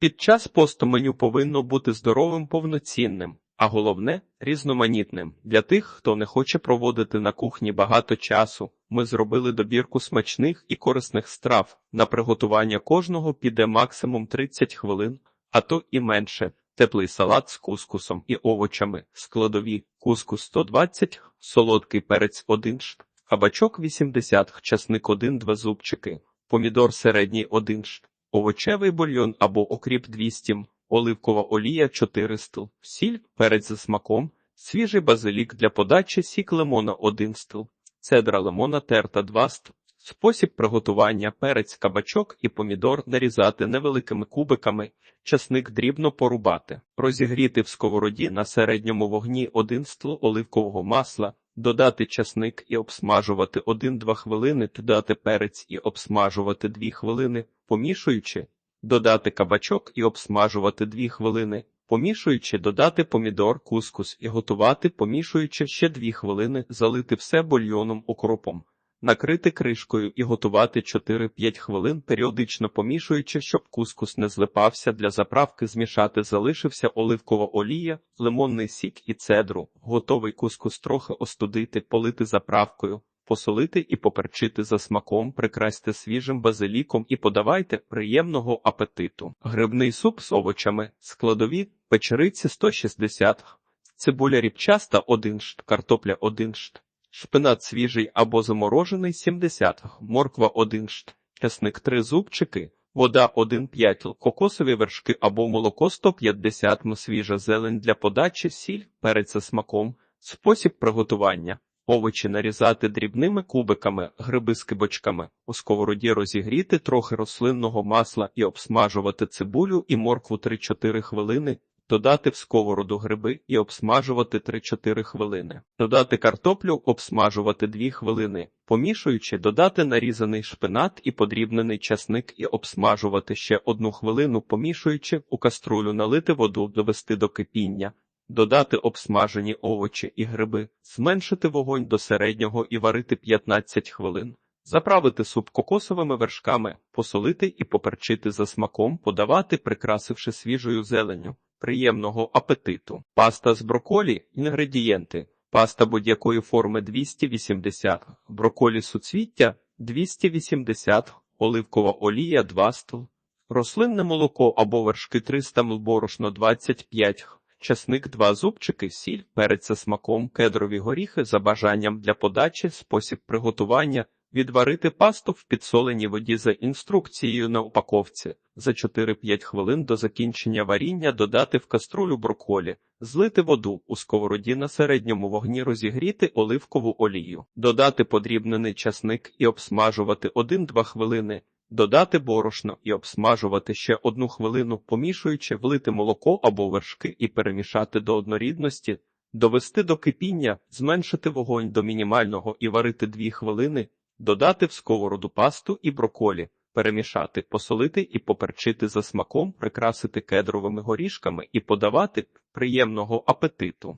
Під час посту меню повинно бути здоровим, повноцінним, а головне різноманітним. Для тих, хто не хоче проводити на кухні багато часу. Ми зробили добірку смачних і корисних страв. На приготування кожного піде максимум 30 хвилин, а то і менше. Теплий салат з кускусом і овочами, складові кускус 120, солодкий перець 1 шт, кабачок 80, часник 1-2 зубчики, помідор середній 1 шт, овочевий бульйон або окріп 200, оливкова олія 400, сіль, перець за смаком, свіжий базилік для подачі, сік лимона 1 стл, цедра лимона терта 2 стл. Спосіб приготування перець, кабачок і помідор нарізати невеликими кубиками, часник дрібно порубати, розігріти в сковороді на середньому вогні 1 стл оливкового масла, додати часник і обсмажувати 1-2 хвилини, додати перець і обсмажувати 2 хвилини, помішуючи, додати кабачок і обсмажувати 2 хвилини, помішуючи, додати помідор, кускус і готувати, помішуючи ще 2 хвилини, залити все бульйоном укропом. Накрити кришкою і готувати 4-5 хвилин, періодично помішуючи, щоб кускус не злипався для заправки, змішати залишився оливкова олія, лимонний сік і цедру. Готовий кускус трохи остудити, полити заправкою, посолити і поперчити за смаком, прикрасьте свіжим базиліком і подавайте приємного апетиту. Грибний суп з овочами, складові, печериці 160, цибуля ріпчаста 1 шт, картопля 1 шт. Шпинат свіжий або заморожений 70, морква 1 шт, часник 3 зубчики, вода 1,5 кокосові вершки або молоко 150 м свіжа зелень для подачі, сіль, перець за смаком, спосіб приготування. Овочі нарізати дрібними кубиками, гриби з кибочками, у сковороді розігріти трохи рослинного масла і обсмажувати цибулю і моркву 3-4 хвилини, Додати в сковороду гриби і обсмажувати 3-4 хвилини. Додати картоплю, обсмажувати 2 хвилини. Помішуючи, додати нарізаний шпинат і подрібнений часник і обсмажувати ще 1 хвилину, помішуючи, у каструлю налити воду, довести до кипіння. Додати обсмажені овочі і гриби, зменшити вогонь до середнього і варити 15 хвилин. Заправити суп кокосовими вершками, посолити і поперчити за смаком, подавати, прикрасивши свіжою зеленню. Приємного апетиту. Паста з броколі. Інгредієнти. Паста будь-якої форми 280, броколі суцвіття 280, оливкова олія 2 стл, рослинне молоко або вершки 300 мл борошно 25, часник 2 зубчики, сіль, перець за смаком, кедрові горіхи за бажанням для подачі, спосіб приготування. Відварити пасту в підсоленій воді за інструкцією на упаковці. За 4-5 хвилин до закінчення варіння додати в каструлю броколі, злити воду у сковороді на середньому вогні розігріти оливкову олію, додати подрібнений часник і обсмажувати 1-2 хвилини, додати борошно і обсмажувати ще одну хвилину, помішуючи, влити молоко або вершки і перемішати до однорідності, довести до кипіння, зменшити вогонь до мінімального і варити 2 хвилини. Додати в сковороду пасту і броколі, перемішати, посолити і поперчити за смаком, прикрасити кедровими горішками і подавати приємного апетиту.